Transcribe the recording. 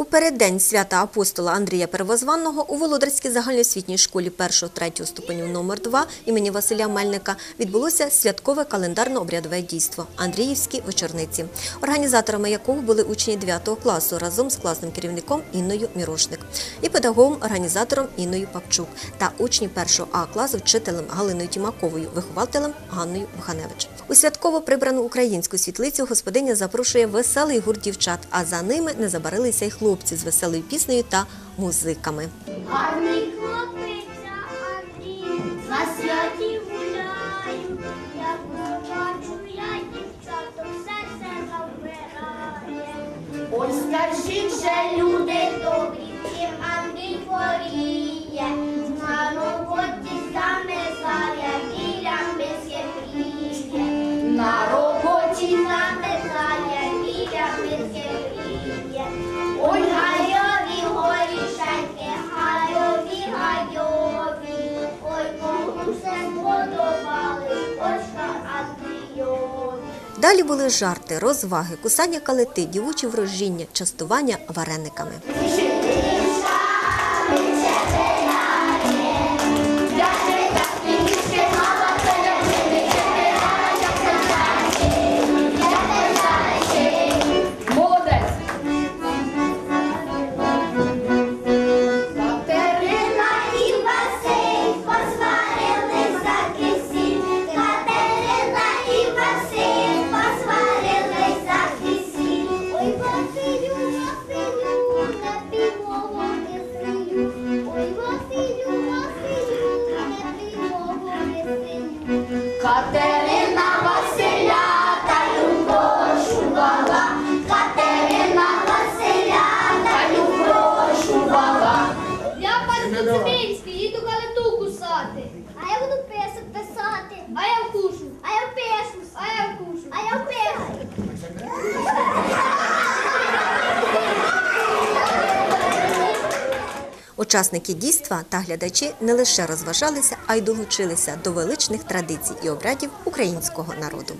У переддень свята апостола Андрія Первозванного у Володарській загальноосвітній школі 1-3 ступенів номер 2 імені Василя Мельника відбулося святкове календарно-обрядове дійство Андріївські вечорниці, організаторами якого були учні 9 класу разом з класним керівником Інною Мірошник і педагогом-організатором Інною Папчук та учні 1 А класу вчителем Галиною Тімаковою, вихователем Ганною Буханевич. У святково прибрану українську світлицю господиня запрошує веселий гурт дівчат, а за ними не забарилися й хлопці з веселою піснею та музиками. Гарний хлопця Андрій, на святі гуляю, як побачу я дівчаток, серце забирає. Ось скажіть же, Далі були жарти, розваги, кусання калити, дівучі врожіння, частування варениками. А я буду писок писати. А я вкушу. А я пишу. А я вкушу. А я пишу. Учасники дійства та глядачі не лише розважалися, а й долучилися до величних традицій і обрядів українського народу.